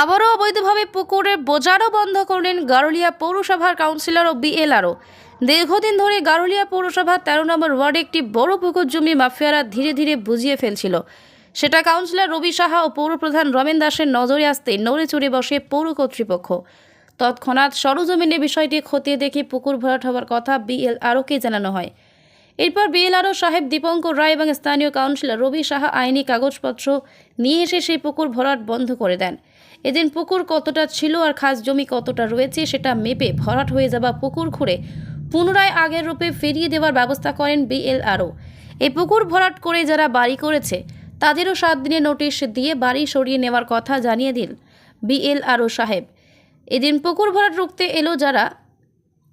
আবারও অবৈধভাবে পুকুরের বোজারও বন্ধ করলেন গারুলিয়া পৌরসভার কাউন্সিলর ও বিএলআরও। দীর্ঘদিন ধরে গারুলিয়া পৌরসভার তেরো নম্বর ওয়ার্ডে একটি বড় পুকুর জমি মাফিয়ারা ধীরে ধীরে বুঝিয়ে ফেলছিল। সেটা কাউন্সিলর রবি সাহা ও পৌরপ্রধান রমেন দাসের নজরে আসতে নড়ে চড়ে বসে পৌর কর্তৃপক্ষ। তৎক্ষণাৎ সরজমিনে বিষয়টি খতিয়ে দেখে পুকুর ভরাট হওয়ার কথা বিএল বিএলআরওকে জানানো হয়। এরপর বিএলআরও সাহেব দীপঙ্কর রায় এবং স্থানীয় কাউন্সিলর রবি সাহা আইনি কাগজপত্র নিয়ে এসে সেই পুকুর ভরাট বন্ধ করে দেন। এদিন পুকুর কতটা ছিল আর খাস জমি কতটা রয়েছে সেটা মেপে ভরাট হয়ে যাওয়া পুকুর খুঁড়ে পুনরায় আগের রূপে ফিরিয়ে দেওয়ার ব্যবস্থা করেন বিএলআরও। এই পুকুর ভরাট করে যারা বাড়ি করেছে, তাদেরও সাত দিনের নোটিশ দিয়ে বাড়ি সরিয়ে নেওয়ার কথা জানিয়ে দিন বিএলআরও সাহেব। এদিন পুকুর ভরাট রুখতে এলো যারা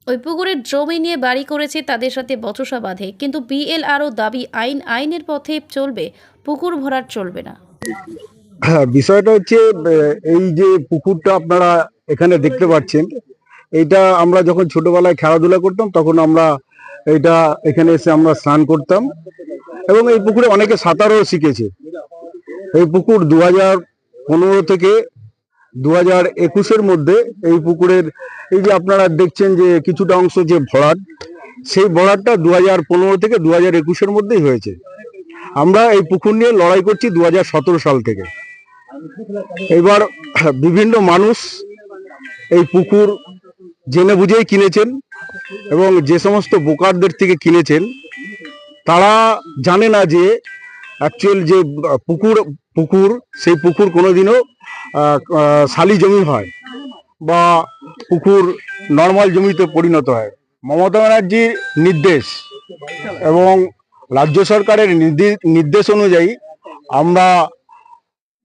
ওই পুকুরের জমি নিয়ে বাড়ি করেছে তাদের সাথে বচসা বাঁধে, কিন্তু বিএলআরও দাবি আইন, আইনের পথে চলবে, পুকুর ভরাট চলবে না। হ্যাঁ বিষয়টা হচ্ছে এই যে পুকুরটা আপনারা এখানে দেখতে পাচ্ছেন, এইটা আমরা যখন ছোটবেলায় খেলাধুলা করতাম, তখন আমরা এটা এখানে এসে আমরা স্নান করতাম, এবং এই পুকুরে অনেকে সাঁতারও শিখেছে। এই পুকুর দু হাজার পনেরো থেকে দু হাজার একুশের মধ্যে এই পুকুরের, এই যে আপনারা দেখছেন যে কিছুটা অংশ যে ভরাট, সেই ভরাটটা দু হাজার পনেরো থেকে দু হাজার একুশের মধ্যেই হয়েছে। আমরা এই পুকুর নিয়ে লড়াই করছি দু হাজার সতেরো সাল থেকে। এবার বিভিন্ন মানুষ এই পুকুর জেনে বুঝেই কিনেছেন এবং যে সমস্ত বোকারদের থেকে কিনেছেন, তারা জানে না যে অ্যাকচুয়াল যে পুকুর পুকুর, সেই পুকুর কোনোদিনও শালি জমি হয় বা পুকুর নর্মাল জমিতে পরিণত হয় মমতা ব্যানার্জির নির্দেশ এবং রাজ্য সরকারের নির্দেশ অনুযায়ী আমরা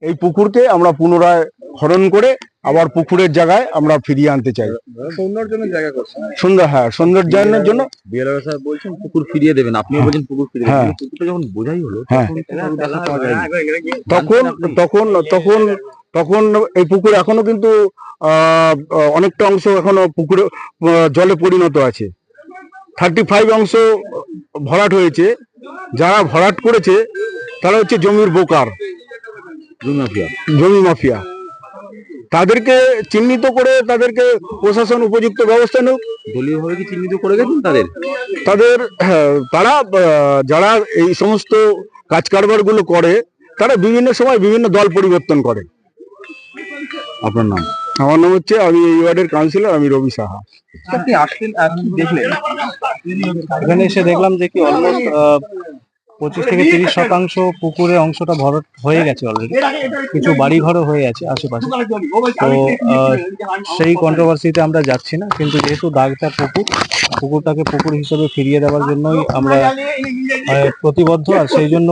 এই পুকুরকে আমরা পুনরায় খনন করে আবার পুকুরের জায়গায় আমরা ফিরিয়ে আনতে চাই সৌন্দর্যের জায়গা করছেন সুন্দর হ্যাঁ সৌন্দর্যায়নের জন্য বিএলআর বলছেন পুকুর ফিরিয়ে দেবেন আপনিও বলছেন পুকুর ফিরিয়ে হ্যাঁ। দেবেন পুকুরটা যখন বোঝাই হলো হ্যাঁ। তখন। তখন তখন তখন এই পুকুর এখনও কিন্তু অনেকটা অংশ এখনও পুকুরে জলে পরিণত আছে। থার্টি ফাইভ অংশ ভরাট হয়েছে। যারা ভরাট করেছে তারা হচ্ছে জমির বোকার। জমি মাফিয়া। তাদেরকে চিহ্নিত করে তাদেরকে প্রশাসন উপযুক্ত ব্যবস্থা নেব দলীয়ভাবে কি চিহ্নিত করে গেছেন তাদের? তাদের হ্যাঁ, তারা যারা এই সমস্ত কাজ কারবারগুলো করে তারা বিভিন্ন সময় বিভিন্ন দল পরিবর্তন করে। আপনার নাম? আমার নাম হচ্ছে আমি এই ওয়ার্ডের কাউন্সিলর আমি রবি সাহা। আপনি আসলেন আর দেখলেন? এখানে এসে দেখলাম যে কি অলমোস্ট পঁচিশ থেকে তিরিশ শতাংশ পুকুরের অংশটা ভরট হয়ে গেছে অলরেডি কিছু বাড়ি ঘরও হয়ে আছে আশেপাশে। তো সেই কন্ট্রোভার্সিতে আমরা যাচ্ছি না কিন্তু যেহেতু দাগটা পুকুর পুকুরটাকে পুকুর হিসেবে ফিরিয়ে দেওয়ার জন্যই আমরা প্রতিবদ্ধ আর সেই জন্য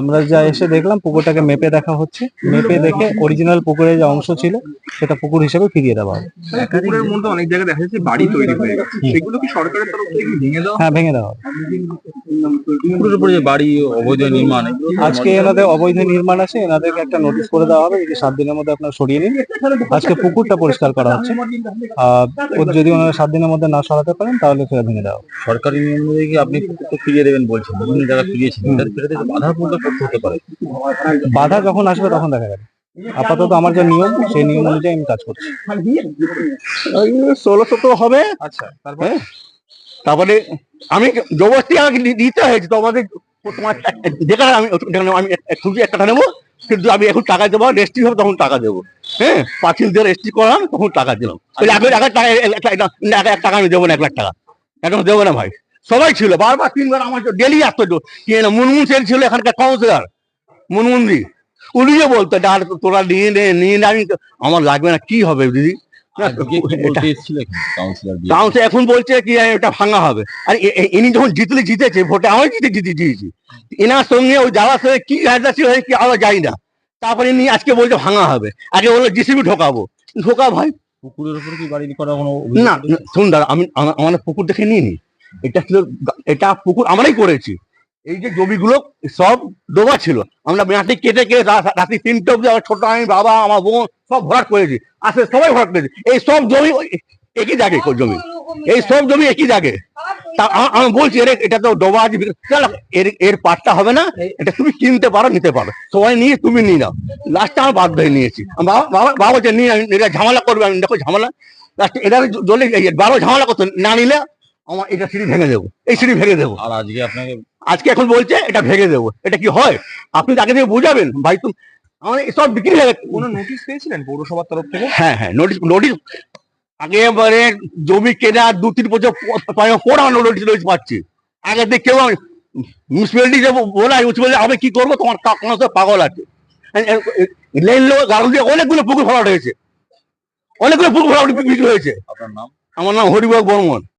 আমরা যা এসে দেখলাম পুকুরটাকে মেপে দেখা হচ্ছে। মেপে দেখে অরিজিনাল পুকুরের যে অংশ ছিল সেটা পুকুর হিসেবে ফিরিয়ে দেওয়া হবে। পুকুরের মধ্যে অনেক জায়গায় দেখা যাচ্ছে বাড়ি তৈরি হয়ে গেছে। সেগুলো কি সরকারের তরফ থেকে ভেঙে দেওয়া হ্যাঁ ভেঙে দেওয়া হবে। পুকুরের উপরে যে বাড়ি অবৈধ নির্মাণ আজকে এনাদের অবৈধ নির্মাণ আছে এনাদেরকে একটা নোটিশ করে দেওয়া হবে যে সাত দিনের মধ্যে আপনারা সরিয়ে নিন। আজকে পুকুরটা পরিষ্কার করা হচ্ছে। আর ওর যদি ওনারা সাত দিনের মধ্যে না সরাতে পারেন তাহলে সেটা ভেঙে দেওয়া হবে। সরকারি নিয়ম অনুযায়ী কি আপনি পুকুরটা ফিরিয়ে দেবেন বলছেন? বিভিন্ন জায়গায় ফিরিয়েছেন। বাধা পড়লে করতে হতে পারে? বাধা যখন আসবে তখন দেখা যাবে। আপাতত আমার যে নিয়ম সেই নিয়ম অনুযায়ী আমি কাজ করছি। ষোলো সতেরো হবে। আচ্ছা হ্যাঁ। তারপরে আমি জবরদস্তি আমাকে দিতে হয়েছে তো আমাদের তোমার যেখানে আমি আমি খুবই একটা নেব কিন্তু আমি এখন টাকা দেবো রেস্ট্রি হবে তখন টাকা দেবো। হ্যাঁ দিয়ে রেজিস্ট্রি করলাম তখন টাকা দিলাম। এক লাখ টাকা এক টাকা আমি দেবো না এক লাখ টাকা। এখন দেবো না ভাই। সবাই ছিল বারবার তিনবার আমার ডেলি আসতো মুনমুন সেন ছিল এখানকার কাউন্সিলর মুনমুন্দি উনিও বলতো "না, তোরা নিয়ে নে নিয়ে আমি আমার লাগবে না কি হবে দিদি? এখন বলছে কি এটা ভাঙা হবে। আর ইনি যখন জিতলে জিতেছে ভোটে আমি জিতে জিতে দিয়েছি এনার সঙ্গে ওই যাওয়ার সঙ্গে কি গাড়িটা ছিল কি আমরা যাই না। তারপরে ইনি আজকে বলছে ভাঙা হবে। আগে বলল জিসিবি ঢোকাবো। ঢোকা ভাই। পুকুরের উপরে কি বাড়ি করা কোনো না শুন দাদা আমি আমা- আমার পুকুর দেখে নিয়ে নি। এটা ছিল এটা পুকুর আমরাই করেছি। এই যে জমিগুলো সব ডোবা ছিল। আমরা মাটি কেটে কেটে রা- রাত্রি তিনটে অব্দি আমার ছোট আমি, বাবা, আমার বোন সব ভরাট করেছি। আসলে সবাই ভরাট করেছি। এই সব জমি একই জাগে জমি। এই সব জমি একই তা আমি বলছি, এর এটা তো ডোবা আছে। এর এর পাটটা হবে না। এটা তুমি কিনতে পারো, নিতে পারো। সবাই নিয়ে তুমি নিয়ে নাও। লাস্টে আমার বাধ্য হয়ে নিয়েছি। বাবা, বাবা- বলছে, নিয়ে এটা ঝামেলা করবে আমি, দেখো ঝামেলা। লাস্টে এটা জলে বারো ঝামেলা করতো। না নিলে আমার এটা সিঁড়ি ভেঙে দেবো। এই সিঁড়ি ভেঙে দেবো। আর আজকে আপনাকে আজকে এখন বলছে এটা ভেঙে দেবো। এটা কি হয়? আপনি আগে থেকে বুঝাবেন? ভাই তুমি আমার সব বিক্রি হয়ে গেছে। কোনো নোটিশ পেয়েছিলেন পৌরসভার তরফ থেকে? হ্যাঁ হ্যাঁ নোটিশ নোটিশ আগে এবারে জমি কেনা দু তিন বছর পর আমরা নোটিশ নোটিশ পাচ্ছি। আগে থেকে কেউ মিউনিসিপ্যালিটি বলা মিউনিসিপ্যালিটি আমি কি করব? তোমার কোনো সব পাগল আছে। লেন লোক গাড়ি দিয়ে অনেকগুলো পুকুর ফলাট হয়েছে। অনেকগুলো পুকুর ফলাট বিক্রি হয়েছে। আপনার নাম? আমার নাম হরিবাগ বর্মন।